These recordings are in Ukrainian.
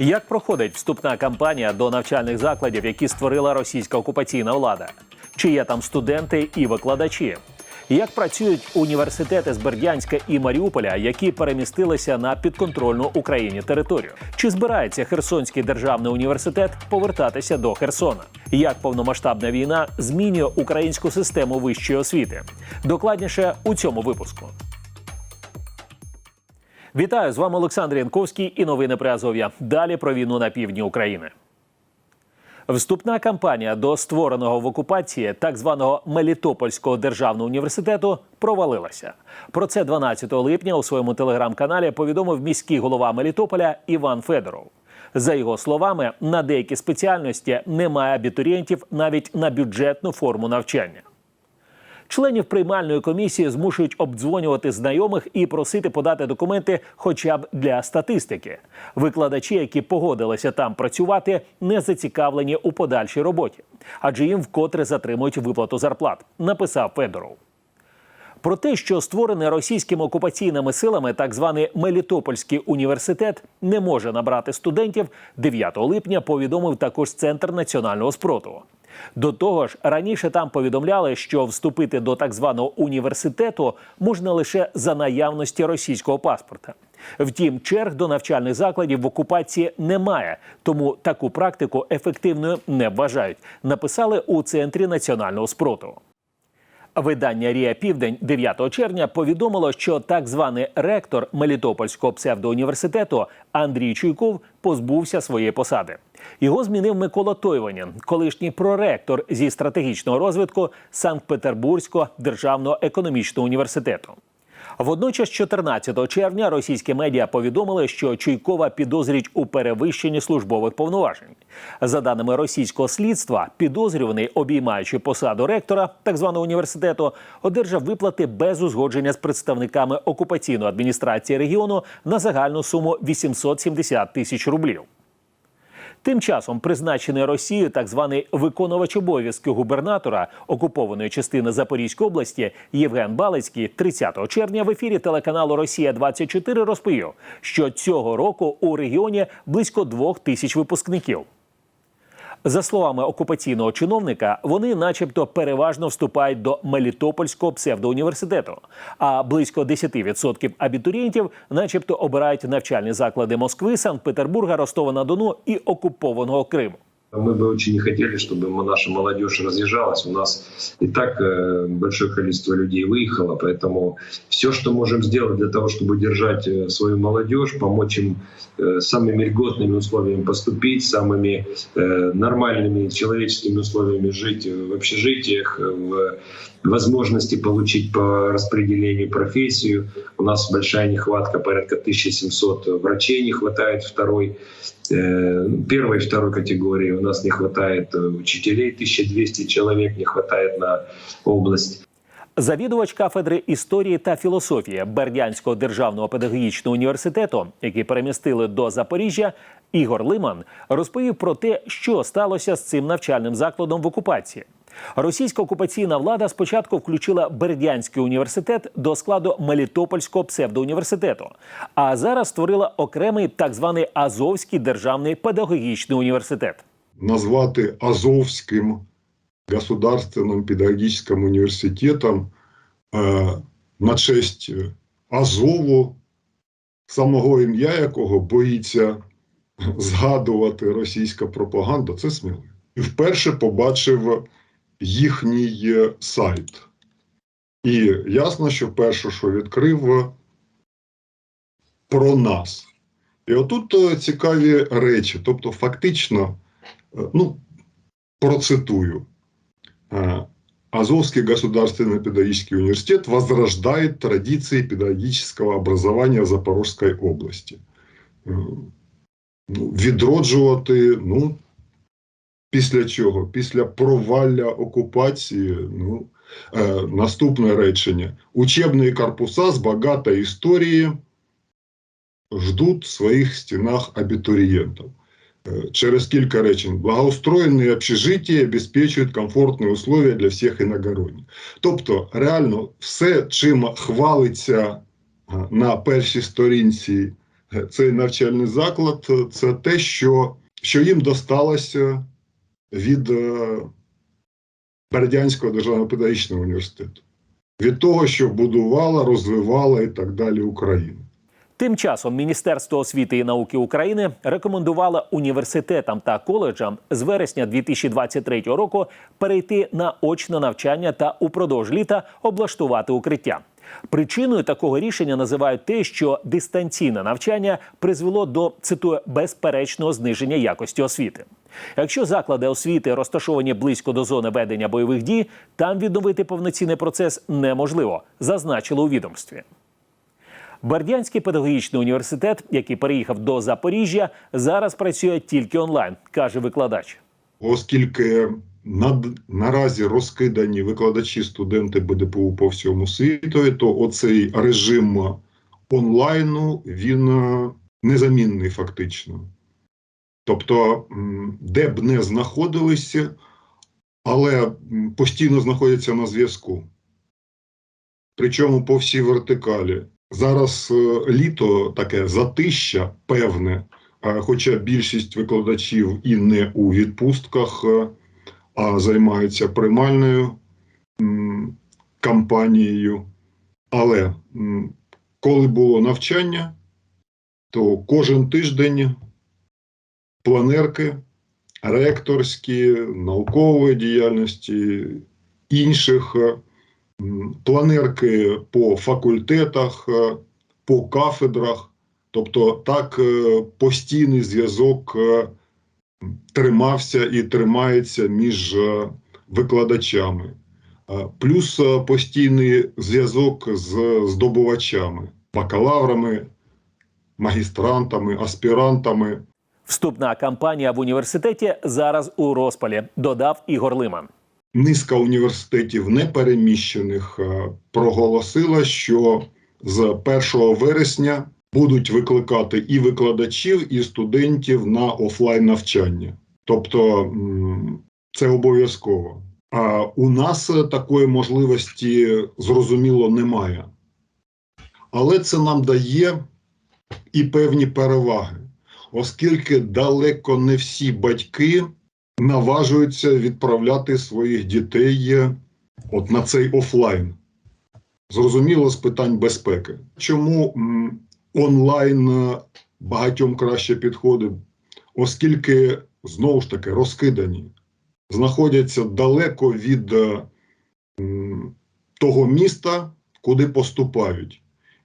Як проходить вступна кампанія до навчальних закладів, які створила російська окупаційна влада? Чи є там студенти і викладачі? Як працюють університети з Бердянська і Маріуполя, які перемістилися на підконтрольну Україні територію? Чи збирається Херсонський державний університет повертатися до Херсона? Як повномасштабна війна змінює українську систему вищої освіти? Докладніше у цьому випуску. Вітаю з вами Олександр Янковський і новини при Азов'я. Далі про війну на півдні України. Вступна кампанія до створеного в окупації так званого Мелітопольського державного університету провалилася. Про це 12 липня у своєму телеграм-каналі повідомив міський голова Мелітополя Іван Федоров. За його словами, на деякі спеціальності немає абітурієнтів навіть на бюджетну форму навчання. Членів приймальної комісії змушують обдзвонювати знайомих і просити подати документи хоча б для статистики. Викладачі, які погодилися там працювати, не зацікавлені у подальшій роботі, адже їм вкотре затримують виплату зарплат, написав Федоров. Про те, що створений російськими окупаційними силами так званий Мелітопольський університет не може набрати студентів, 9 липня повідомив також Центр національного спротиву. До того ж, раніше там повідомляли, що вступити до так званого університету можна лише за наявності російського паспорта. Втім, черг до навчальних закладів в окупації немає, тому таку практику ефективною не вважають. Написали у центрі національного спротиву. Видання Рія Південь 9 червня повідомило, що так званий ректор Мелітопольського псевдоуніверситету Андрій Чуйков позбувся своєї посади. Його змінив Микола Тойванін, колишній проректор зі стратегічного розвитку Санкт-Петербурзького державного економічного університету. Водночас, 14 червня, російські медіа повідомили, що Чуйкова підозрюють у перевищенні службових повноважень. За даними російського слідства, підозрюваний, обіймаючи посаду ректора так званого університету, одержав виплати без узгодження з представниками окупаційної адміністрації регіону на загальну суму 870 тисяч рублів. Тим часом призначений Росією так званий виконувач обов'язки губернатора окупованої частини Запорізької області Євген Балицький 30 червня в ефірі телеканалу Росія 24 розповів, що цього року у регіоні близько двох тисяч випускників. За словами окупаційного чиновника, вони, начебто, переважно вступають до Мелітопольського псевдоуніверситету, а близько 10% абітурієнтів, начебто, обирають навчальні заклади Москви, Санкт-Петербурга, Ростова-на-Дону і окупованого Криму. Мы бы очень не хотели, чтобы наша молодежь разъезжалась. У нас и так э, большое количество людей выехало, поэтому все, что можем сделать для того, чтобы держать э, свою молодежь, помочь им э, самыми льготными условиями поступить, самыми нормальными человеческими условиями жить в общежитиях, в возможности получить по распределению профессию. У нас большая нехватка, порядка 1700 врачей не хватает второй, первой и второй категории. У нас не хватает э, учителей, 1200 человек не хватает на область. Завідувач кафедри історії та філософії Бердянського державного педагогічного університету, який перемістили до Запоріжжя, Ігор Лиман розповів про те, що сталося з цим навчальним закладом в окупації. Російська окупаційна влада спочатку включила Бердянський університет до складу Мелітопольського псевдоуніверситету, а зараз створила окремий так званий Азовський державний педагогічний університет. назвати Азовським государственным педагогическим университетом е, на честь Азову, самого ім'я якого боїться згадувати російська пропаганда, це сміливо. І вперше побачив їхній сайт. І ясно, що перше, що відкрив про нас. І отут е, цікаві речі. Тобто, фактично, е, ну, процитую. Э, Азовский государственный педагогический университет возрождает традиции педагогического образования в Запорожской області. Е, Ну, відроджувати, ну, після чого? Після провалля окупації. Ну, е, наступне речення. Учебні корпуса з багатої історії ждуть в своїх стінах абітурієнтів. Е, Через кілька речень. Благоустроєні общежиття обезпечують комфортні условия для всіх іногородніх. Тобто, реально, все, чим хвалиться на першій сторінці цей навчальний заклад, е, це те, що, що їм досталося від е, Бердянського державного педагогічного університету, від того, що будувала, розвивала і так далі Україна. Тим часом Міністерство освіти і науки України рекомендувало університетам та коледжам з вересня 2023 року перейти на очне навчання та упродовж літа облаштувати укриття. Причиною такого рішення називають те, що дистанційне навчання призвело до цитую безперечного зниження якості освіти. Якщо заклади освіти розташовані близько до зони ведення бойових дій, там відновити повноцінний процес неможливо, зазначили у відомстві. Бердянський педагогічний університет, який переїхав до Запоріжжя, зараз працює тільки онлайн, каже викладач. Оскільки над, наразі розкидані викладачі, студенти БДПУ по всьому світу, то оцей режим онлайну він е, незамінний фактично. Тобто, де б не знаходилися, але постійно знаходяться на зв'язку. Причому по всій вертикалі. Зараз е, літо таке затища певне, е, хоча більшість викладачів і не у відпустках, е, а займаються приймальною кампанією. Але коли було навчання, то кожен тиждень планерки ректорські, наукової діяльності, інших е, планерки по факультетах, е, по кафедрах. Тобто так е, постійний зв'язок тримався і тримається між викладачами. Плюс постійний зв'язок з здобувачами, бакалаврами, магістрантами, аспірантами. Вступна кампанія в університеті зараз у розпалі, додав Ігор Лиман. Низка університетів непереміщених е, проголосила, що з 1 вересня будуть викликати і викладачів, і студентів на офлайн навчання. Тобто це обов'язково. А у нас такої можливості зрозуміло немає. Але це нам дає і певні переваги, оскільки далеко не всі батьки наважуються відправляти своїх дітей е, от на цей офлайн. Зрозуміло з питань безпеки. Чому онлайн е, багатьом краще підходить? Оскільки знову ж таки розкидані, знаходяться далеко від е, того міста, куди поступають.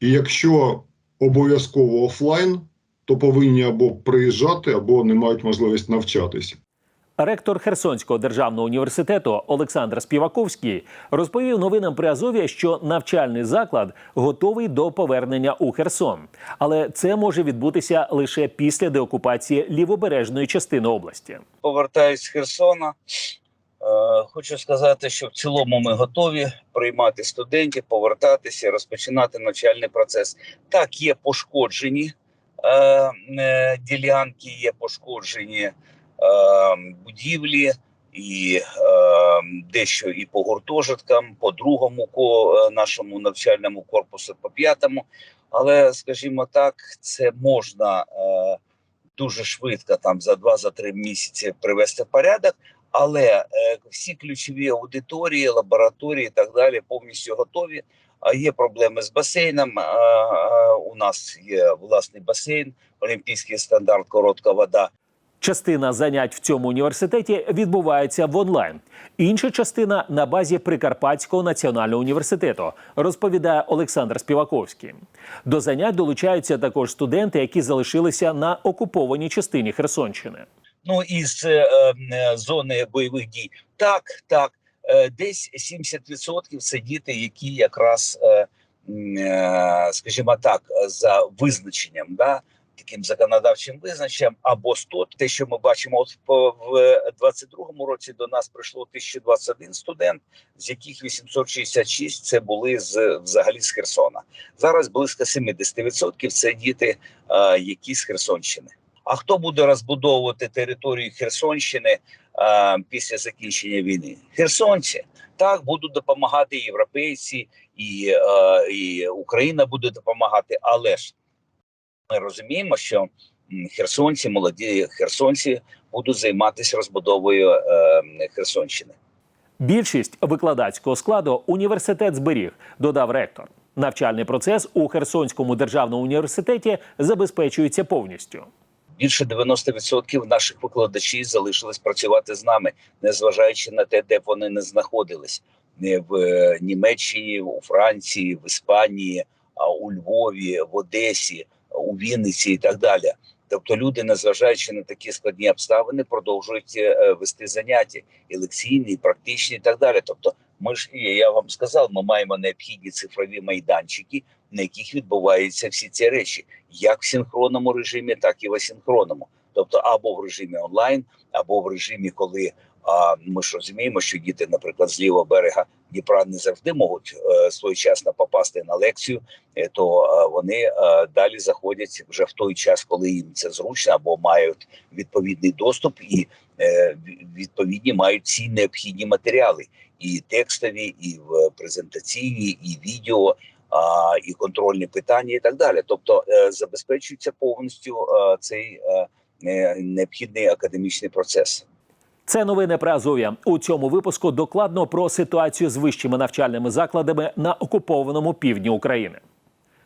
І якщо обов'язково офлайн, то повинні або приїжджати, або не мають можливість навчатися. Ректор Херсонського державного університету Олександр Співаковський розповів новинам при Азові, що навчальний заклад готовий до повернення у Херсон, але це може відбутися лише після деокупації лівобережної частини області. повертаюсь з Херсона. Е, Хочу сказати, що в цілому ми готові приймати студентів, повертатися, розпочинати навчальний процес. Так, є пошкоджені е, е, ділянки, є пошкоджені е, будівлі, і дещо і по гуртожиткам, по другому ко, нашому навчальному корпусу, по п'ятому. Але, скажімо так, це можна дуже швидко, там за два-за три місяці привести в порядок. Але всі ключові аудиторії, лабораторії і так далі повністю готові. А є проблеми з басейном. У нас є власний басейн, олімпійський стандарт, коротка вода. Частина занять в цьому університеті відбувається в онлайн. Інша частина на базі Прикарпатського національного університету, розповідає Олександр Співаковський. До занять долучаються також студенти, які залишилися на окупованій частині Херсонщини. Ну із е, е, зони бойових дій. Так, так, десь 70% це діти, які якраз, е, е, скажімо так, за визначенням, да, таким законодавчим визначенням, або 100, те, що ми бачимо, от в 22-му році до нас прийшло 1021 студент, з яких 866 це були з взагалі з Херсона. Зараз близько 70% це діти, е, які з Херсонщини. А хто буде розбудовувати територію Херсонщини а, після закінчення війни? Херсонці так будуть допомагати європейці, і, е, і Україна буде допомагати, але ж Ми розуміємо, що херсонці, молоді херсонці будуть займатися розбудовою е, Херсонщини. Більшість викладацького складу університет зберіг, додав ректор. Навчальний процес у Херсонському державному університеті забезпечується повністю. Більше 90% наших викладачів залишились працювати з нами, незважаючи на те, де б вони не знаходились в е, Німеччині, у Франції, в Іспанії, а у Львові, в Одесі, у Вінниці і так далі. Тобто, люди, незважаючи на такі складні обставини, продовжують е, вести заняття і лекційні, і практичні, і так далі. Тобто, ми ж я вам сказав, ми маємо необхідні цифрові майданчики, на яких відбуваються всі ці речі, як в синхронному режимі, так і в асинхронному. Тобто, або в режимі онлайн, або в режимі, коли а, ми ж розуміємо, що діти, наприклад, з лівого берега Дніпра не завжди можуть е, своєчасно попасти на лекцію, е, то е, вони е, далі заходять вже в той час, коли їм це зручно, або мають відповідний доступ і е, відповідні мають всі необхідні матеріали, і текстові, і в презентаційні, і відео, і контрольні питання, і так далі. Тобто е, забезпечується повністю е, цей е, необхідний академічний процес. Це новини про Азов'я. У цьому випуску докладно про ситуацію з вищими навчальними закладами на окупованому півдні України.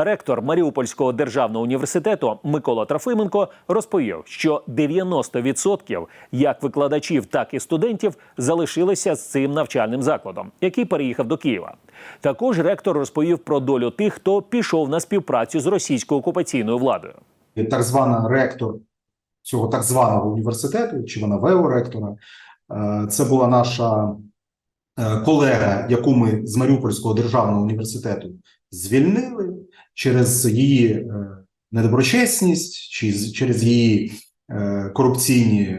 Ректор Маріупольського державного університету Микола Трофименко розповів, що 90% як викладачів, так і студентів залишилися з цим навчальним закладом, який переїхав до Києва. Також ректор розповів про долю тих, хто пішов на співпрацю з російською окупаційною владою. Так звана ректор цього так званого університету, чи вона ВЕО-ректора, е, це була наша е, колега, яку ми з Маріупольського державного університету звільнили через її е, недоброчесність, чи через її е, корупційні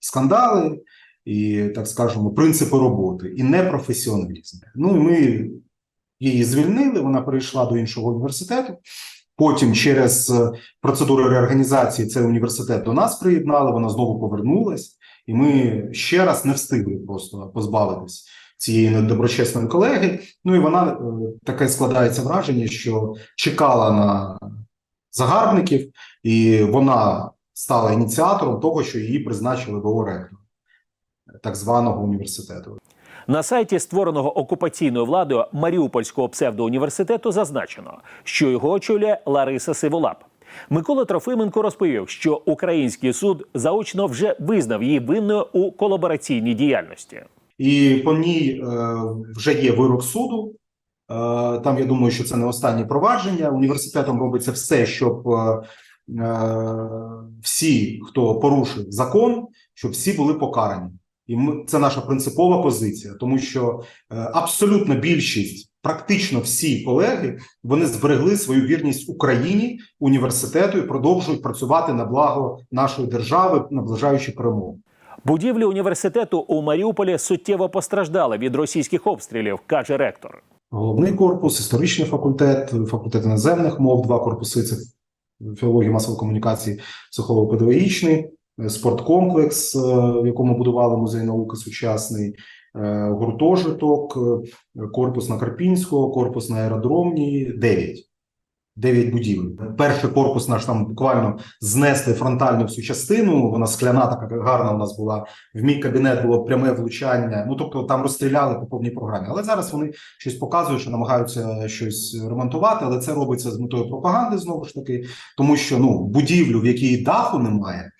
скандали і, так скажемо, принципи роботи і непрофесіоналізм. Ну і ми її звільнили, вона перейшла до іншого університету. Потім через е, процедуру реорганізації цей університет до нас приєднали, вона знову повернулась, і ми ще раз не встигли просто позбавитись цієї недоброчесної колеги. Ну і вона е, таке складається враження, що чекала на загарбників, і вона стала ініціатором того, що її призначили до ректора так званого університету. На сайті створеного окупаційною владою Маріупольського псевдоуніверситету зазначено, що його очолює Лариса Сиволап. Микола Трофименко розповів, що український суд заочно вже визнав її винною у колабораційній діяльності. І по ній е, вже є вирок суду. Е, там я думаю, що це не останнє провадження. Університетом робиться все, щоб е, всі, хто порушив закон, щоб всі були покарані. І ми, це наша принципова позиція, тому що абсолютна більшість, практично всі колеги, вони зберегли свою вірність Україні, університету і продовжують працювати на благо нашої держави, наближаючи перемогу. Будівлі університету у Маріуполі суттєво постраждали від російських обстрілів, каже ректор. Головний корпус, історичний факультет, факультет іноземних мов, два корпуси це філологія масової комунікації, психолого-педагогічний, е, спорткомплекс, е, в якому будували музей науки сучасний, е, гуртожиток, корпус на Карпінського, корпус на аеродромній, дев'ять. Дев'ять будівель. Перший корпус наш там буквально знесли фронтальну всю частину. Вона скляна, така гарна у нас була. В мій кабінет було пряме влучання. Ну тобто там розстріляли по повній програмі. Але зараз вони щось показують, що намагаються щось ремонтувати, але це робиться з метою пропаганди знову ж таки, тому що ну будівлю, в якій даху немає,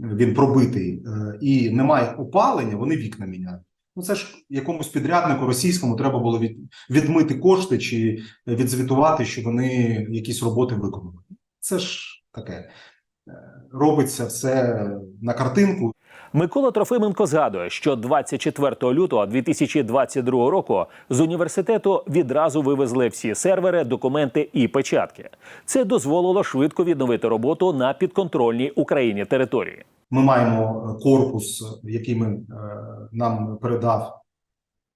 він пробитий е, і немає опалення, вони вікна міняють. Ну це ж якомусь підряднику російському треба було від, відмити кошти чи відзвітувати, що вони якісь роботи виконали. Це ж таке е, робиться все на картинку. Микола Трофименко згадує, що 24 лютого 2022 року з університету відразу вивезли всі сервери, документи і печатки. Це дозволило швидко відновити роботу на підконтрольній Україні території. Ми маємо корпус, який ми, е, нам передав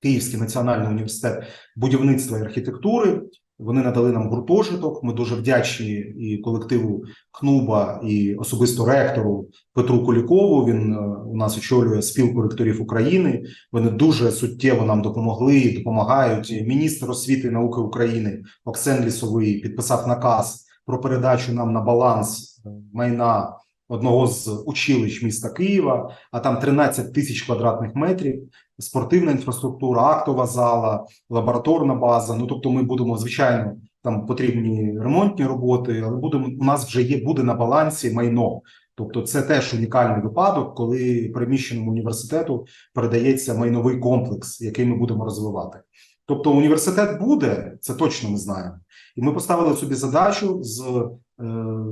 Київський національний університет будівництва і архітектури. Вони надали нам гуртожиток. Ми дуже вдячні і колективу КНУБа, і особисто ректору Петру Кулікову. Він е, у нас очолює спілку ректорів України. Вони дуже суттєво нам допомогли і допомагають. Міністр освіти і науки України Оксен Лісовий підписав наказ про передачу нам на баланс е, майна одного з училищ міста Києва, а там 13 тисяч квадратних метрів, спортивна інфраструктура, актова зала, лабораторна база. Ну тобто, ми будемо звичайно там потрібні ремонтні роботи, але будемо у нас вже є буде на балансі майно. Тобто, це теж унікальний випадок, коли приміщеному університету передається майновий комплекс, який ми будемо розвивати. Тобто, університет буде, це точно ми знаємо. І ми поставили собі задачу з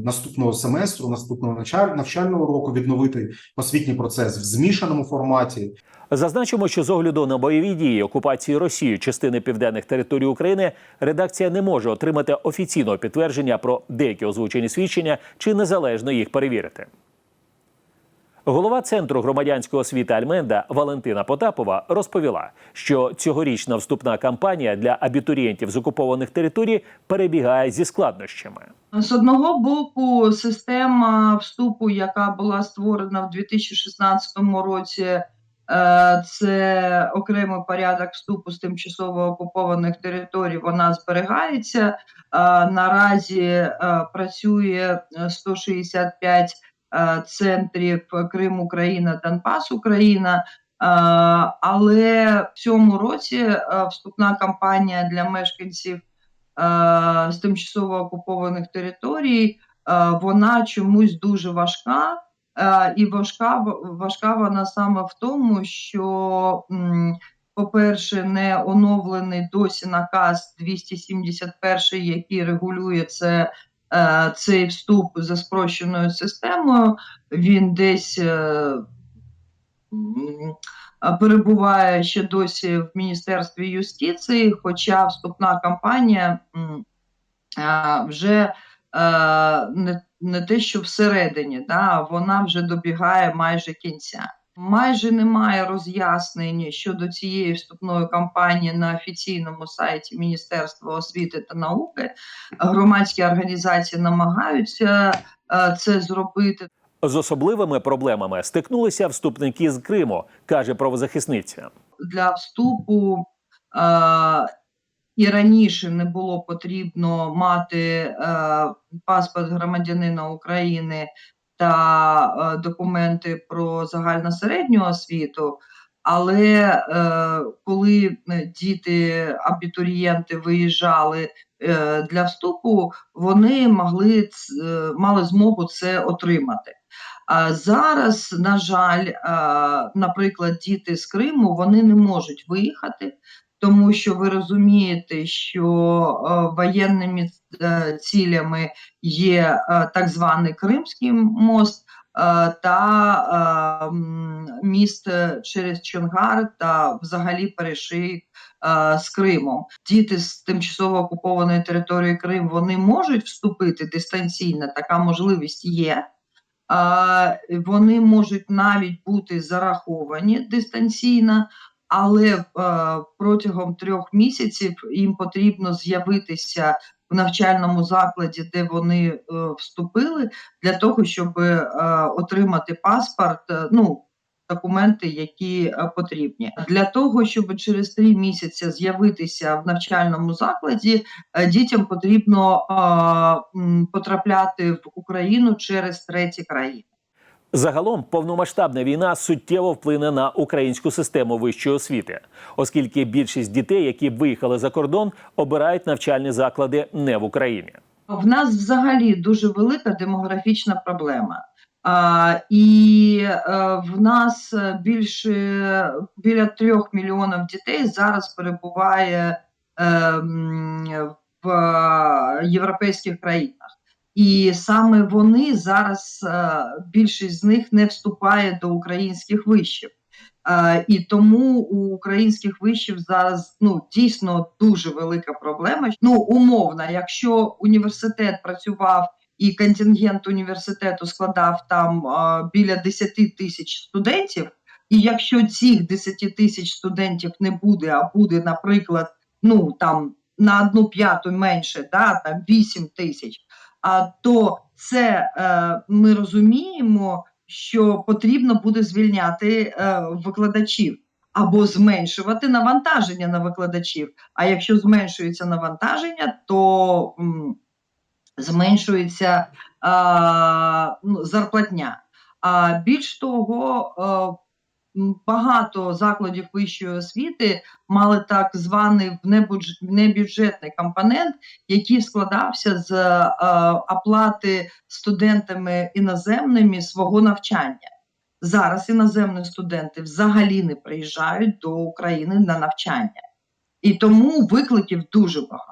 наступного семестру, наступного навчаль- навчального року відновити освітній процес в змішаному форматі. Зазначимо, що з огляду на бойові дії окупації Росією частини південних територій України редакція не може отримати офіційного підтвердження про деякі озвучені свідчення чи незалежно їх перевірити. Голова центру громадянської освіти Альменда Валентина Потапова розповіла, що цьогорічна вступна кампанія для абітурієнтів з окупованих територій перебігає зі складнощами. З одного боку, система вступу, яка була створена в 2016 році, е, це окремий порядок вступу з тимчасово окупованих територій. Вона зберігається. Е, Наразі е, працює е, 165 е, центрів Крим, Україна, Донбас, Україна. Е, Але в цьому році е, вступна кампанія для мешканців е, з тимчасово окупованих територій, е, вона чомусь дуже важка. Е, І важка, важка вона саме в тому, що, по-перше, не оновлений досі наказ 271, який регулює це, е, цей вступ за спрощеною системою. Він десь е, перебуває ще досі в Міністерстві юстиції, хоча вступна кампанія вже е, не, не те, що всередині, да, вона вже добігає майже кінця. Майже немає роз'яснень щодо цієї вступної кампанії на офіційному сайті Міністерства освіти та науки. Громадські організації намагаються е, це зробити. З особливими проблемами стикнулися вступники з Криму, каже правозахисниця. для вступу е, і раніше не було потрібно мати е, паспорт громадянина України та е, документи про загальносередню освіту. Але е, коли е, діти, абітурієнти виїжджали е, для вступу, вони могли е, мали змогу це отримати. А зараз, на жаль, е, наприклад, діти з Криму вони не можуть виїхати, тому що ви розумієте, що е, воєнними е, цілями є е, так званий Кримський мост. Та міст через Чонгар та взагалі перешийк е, з Кримом. Діти з тимчасово окупованої території Крим вони можуть вступити дистанційно, така можливість є. Вони можуть навіть бути зараховані дистанційно, але е, протягом трьох місяців їм потрібно з'явитися в навчальному закладі, де вони е, вступили, для того, щоб е, отримати паспорт. Ну, Документи, які потрібні для того, щоб через три місяці з'явитися в навчальному закладі, дітям потрібно потрапляти в Україну через треті країни. Загалом повномасштабна війна суттєво вплине на українську систему вищої освіти, оскільки більшість дітей, які виїхали за кордон, обирають навчальні заклади не в Україні. В нас взагалі дуже велика демографічна проблема. А, і е, в нас більше біля трьох мільйонів дітей зараз перебуває е, м, в е, європейських країнах. І саме вони зараз е, більшість з них не вступає до українських вишів. Е, і тому у українських вишів зараз ну дійсно дуже велика проблема. Ну умовно, якщо університет працював і контингент університету складав там е, біля 10 тисяч студентів, І якщо цих 10 тисяч студентів не буде, а буде, наприклад, ну там на одну п'яту менше, да, там 8 тисяч, то це е, ми розуміємо, що потрібно буде звільняти е, викладачів або зменшувати навантаження на викладачів. А якщо зменшується навантаження, то зменшується а, ну, зарплатня. А більш того, е, багато закладів вищої освіти мали так званий небюджетний компонент, який складався з е, оплати студентами іноземними свого навчання. Зараз іноземні студенти взагалі не приїжджають до України на навчання, і тому викликів дуже багато.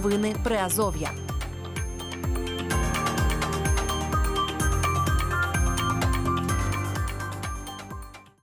Новини Приазов'я.